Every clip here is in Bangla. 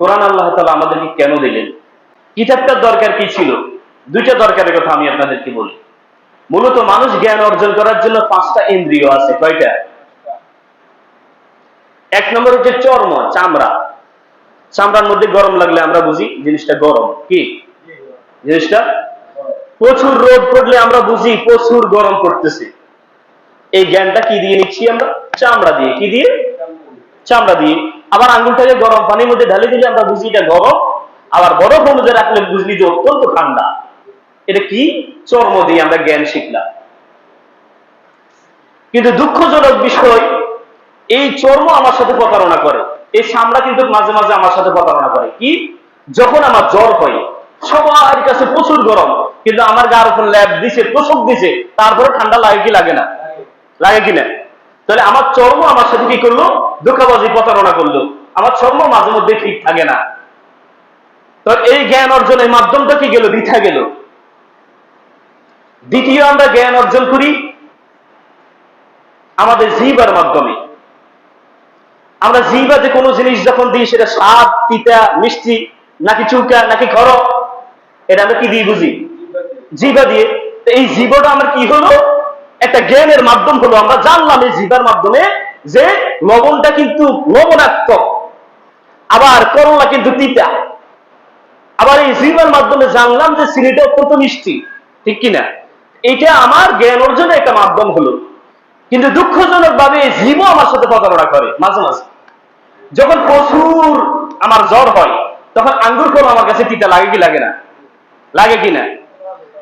কোরআন আল্লাহ তালা আমাদেরকে কেন দিলেন? কিতাবটার দরকার কি ছিল? দুইটা দরকারের কথা আমি আপনাদেরকে বলি। মূলত মানুষ জ্ঞান অর্জন করার জন্য পাঁচটা ইন্দ্রিয় আছে, কয়টা? এক নম্বর হচ্ছে চর্ম, চামড়া। চামড়ার মধ্যে গরম লাগলে আমরা বুঝি জিনিসটা গরম। কি? জিনিসটা? প্রচুর রোদ পড়লে আমরা বুঝি প্রচুর গরম পড়তেছে। এই জ্ঞানটা কি দিয়ে নিচ্ছি আমরা? চামড়া দিয়ে। কি দিয়ে? চামড়া দিয়ে। আবার আঙ্গুলটাকে গরম পানির মধ্যে ঢালে দিলে আমরা বুঝি এটা গরম, আবার বরফ মধ্যে রাখলে বুঝলি যে অত্যন্ত ঠান্ডা। এটা কি? চর্ম দিয়ে আমরা জ্ঞান শিখলাম। কিন্তু দুঃখজনক বিষয়, এই চর্ম আমার সাথে প্রতারণা করে, এই চামড়া কিন্তু মাঝে মাঝে আমার সাথে প্রতারণা করে। কি? যখন আমার জ্বর হয়, সবার কাছে প্রচুর গরম, কিন্তু আমার গার উপর ল্যাব দিছে তোষক দিছে, তারপরে ঠান্ডা লাগে কি লাগে না? লাগে কি না? তাহলে আমার চর্ম আমার সাথে কি করল? ধোকাবাজি প্রতারণা করল। আমার চর্ম মাঝে মধ্যে ঠিক থাকে না। তো এই জ্ঞান অর্জনের মাধ্যমটা কি গেল? বৃথা গেল। দ্বিতীয় আমরা জ্ঞান অর্জন করি আমাদের জিবার মাধ্যমে। আমরা জিবাতে কোনো জিনিস যখন দিই, সেটা স্বাদ, তিতা, মিষ্টি, নাকি চুকা, নাকি খর এটা আমরা কি দিয়ে বুঝি? জিবা দিয়ে। এই জীবটা আমার কি হলো? একটা জ্ঞানের মাধ্যম হলো। আমরা জানলাম এই জিবার মাধ্যমে যে লবণটা কিন্তু লবণাত্মক, আবার করলা কিন্তু তিতা। আবার এই জিবার মাধ্যমে জানলাম যে চিনিটা অত্যন্ত মিষ্টি, ঠিক কিনা? এটা আমার জ্ঞান অর্জনের একটা মাধ্যম হলো। কিন্তু দুঃখজনক ভাবে জীবও আমার সাথে প্রতারণা করে, মাঝে মাঝে। যখন প্রচুর আমার জ্বর হয়, তখন আঙ্গুর ফল আমার কাছে তিতা লাগে কি লাগে না? লাগে কি না?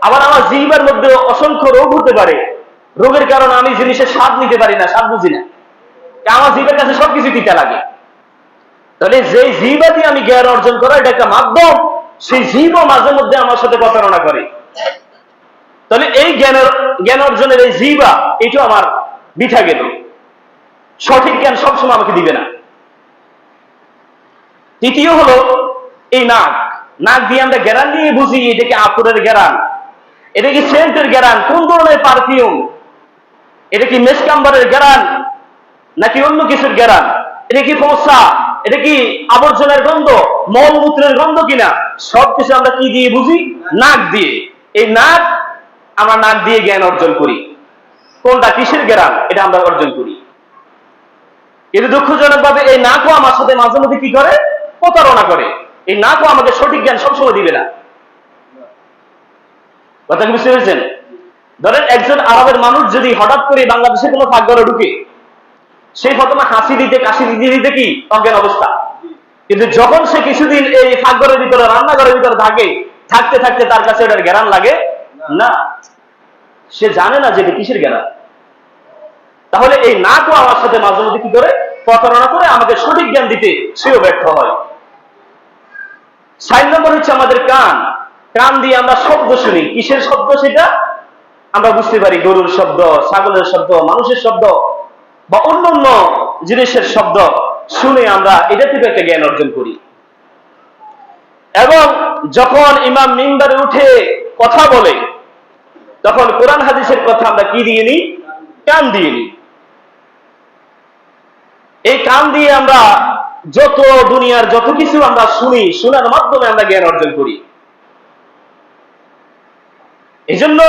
আবার আমার জিবার মধ্যে অসংখ্য রোগ হতে পারে। রোগের কারণে আমি জিনিসের স্বাদ নিতে পারি না, স্বাদ বুঝি না। আমার জিবের কাছে সবকিছু তিতা লাগে। তাহলে যে জিবা দিয়ে আমি জ্ঞান অর্জন করা এটা একটা মাধ্যম সেই জীবও মাঝে মধ্যে আমার সাথে প্রতারণা করে। তাহলে এই জ্ঞানের জ্ঞান অর্জনের এই জিবা এটা আমার বিঠা গেল। সঠিক জ্ঞান সবসময় আমাকে দিবে না। তৃতীয় হলো এই নাক। নাক দিয়ে আমরা গ্যারান দিয়ে বুঝি, এটা কি আতরের গ্যারান এটা কি সেন্টের গ্যারান কোন ধরনের পারফিউম এটা কি মেসকাম্বারের গ্যারান নাকি অন্য কিছুর গ্যারান এটা কি ফসা এটা কি আবর্জনার গন্ধ? মলমূত্রের গন্ধ কিনা? সবকিছু আমরা কি দিয়ে বুঝি? নাক দিয়ে। এই নাক, আমরা নাক দিয়ে জ্ঞান অর্জন করি। কোনটা? কিসের জ্ঞান? এটা আমরা অর্জন করি। কিন্তু দুঃখজনক ভাবে এই নাকও আমার সাথে মাঝে মধ্যে কি করে? প্রতারণা করে। এই নাকও আমাকে সঠিক জ্ঞান সবসময় দিবে না। কথা বুঝতে পেরেছেন? ধরেন একজন আরবের মানুষ যদি হঠাৎ করে বাংলাদেশে কোনো ফাঁকঘরে ঢুকে সেই প্রথমে হাসি দিতে, কাশি দিতে দিতে কি? অজ্ঞান অবস্থা। কিন্তু যখন সে কিছুদিন এই ফাঁকঘরের ভিতরে, রান্নাঘরের ভিতরে থাকে, থাকতে থাকতে তার কাছে এটার জ্ঞান লাগে? না। সে জানে না যে এটা কিসের জ্ঞান। তাহলে এই নাকও আমার সাথে মাঝে মধ্যে কি করে? প্রতারণা করে আমাকে সঠিক জ্ঞান দিতে সেও ব্যর্থ হয়। সাইন নম্বর হচ্ছে আমাদের কান। কান দিয়ে আমরা শব্দ শুনি। কিসের শব্দ সেটা? আমরা বুঝতে পারি গরুর শব্দ, ছাগলের শব্দ, মানুষের শব্দ। বা অন্য অন্য জিনিসের শব্দ শুনে আমরা এটা থেকে একটা জ্ঞান অর্জন করি। এবং যখন ইমাম মিম্বারে উঠে কথা বলে, তখন কোরআন হাদিসের কথা আমরা কি দিয়ে নিই? কান দিয়ে নিই। এই কান দিয়ে আমরা যত দুনিয়ার যত কিছু আমরা শুনি, শোনার মাধ্যমে আমরা জ্ঞান অর্জন করি। এই জন্য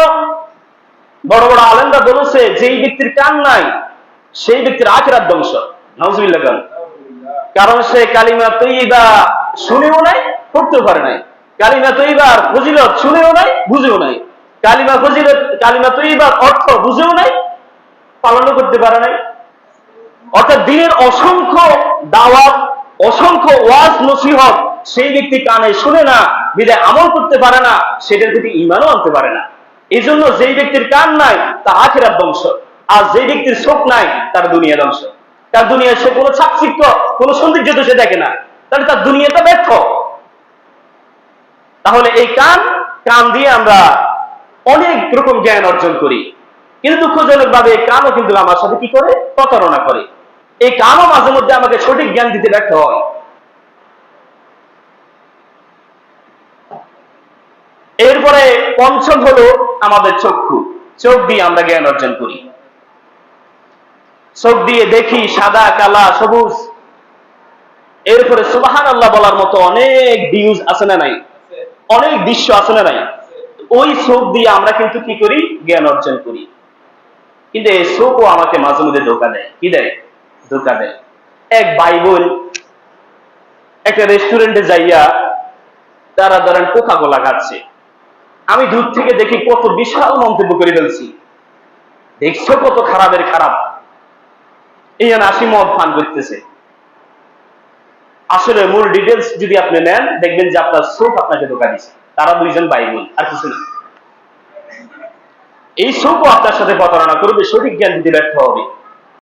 বড় বড় আলেমরা বলেছে, যেই ব্যক্তির কান নাই সেই ব্যক্তির আখেরাত ধ্বংস। নজরুল্লাহ খান কারণ সে কালিমা তৈবা শুনেও নাই, পড়তেও পারে নাই। কালিমা তৈবার ফজিলত শুনেও নাই, বুঝেও নাই। কালিমা ফজিলত, কালিমা তৈবার অর্থ বুঝেও নাই, পালনও করতে পারে নাই। অর্থাৎ দিনের অসংখ্য দাওয়াত, অসংখ্য ওয়াজ, নসিহত সেই ব্যক্তি কানে শুনে না, বিদায় আমল করতে পারে না, সেটার প্রতি ইমানও আনতে পারে না। এই জন্য যেই ব্যক্তির কান নাই, তা আখেরাত ধ্বংস। আর যেই ব্যক্তির চোখ নাই, তার দুনিয়া ধ্বংস। তার দুনিয়া সে কোনো চাকচিক্য, কোনো সৌন্দর্য তো সে দেখে না। তাহলে তার দুনিয়াটা ব্যর্থ। তাহলে এই কান কান দিয়ে আমরা অনেক রকম জ্ঞান অর্জন করি। কিন্তু দুঃখজনক ভাবে এই কানও কিন্তু আমার সাথে কি করে? প্রতারণা করে। এই কানও মাঝে মধ্যে আমাকে সঠিক জ্ঞান দিতে ব্যর্থ হয়। এরপরে পঞ্চম হলো আমাদের চক্ষু। চোখ দিয়ে আমরা জ্ঞান অর্জন করি। চোখ দিয়ে দেখি সাদা, কালা, সবুজ। এরপরে সুবাহান আল্লাহ বলার মতো অনেক ভিউজ আছে না নাই? অনেক দৃশ্য আছে না নাই? ওই চোখ দিয়ে আমরা কিন্তু কি করি? জ্ঞান অর্জন করি। কিন্তু এই চোখও আমাকে মাঝে মধ্যে ধোকা দেয়। কি দেয়? ধোকা দেয়। এক ভাই বোন একটা রেস্টুরেন্টে যাইয়া তারা ধরেন কোকা কোলা খাচ্ছে। আমি দূর থেকে দেখি কত বিশাল মন্তব্য করে ফেলছি। দেখছ কত খারাপের খারাপ? এই আসি মদ পান করতেছে। আসলে মূল ডিটেলস যদি আপনি নেন, দেখবেন যে আপনার চোখ আপনাকে ধোকা দিচ্ছে তারা দুইজন ভাই আর কিছু না। এই চোখও আপনার সাথে প্রতারণা করবে, সঠিক জ্ঞান দিতে ব্যর্থ হবে।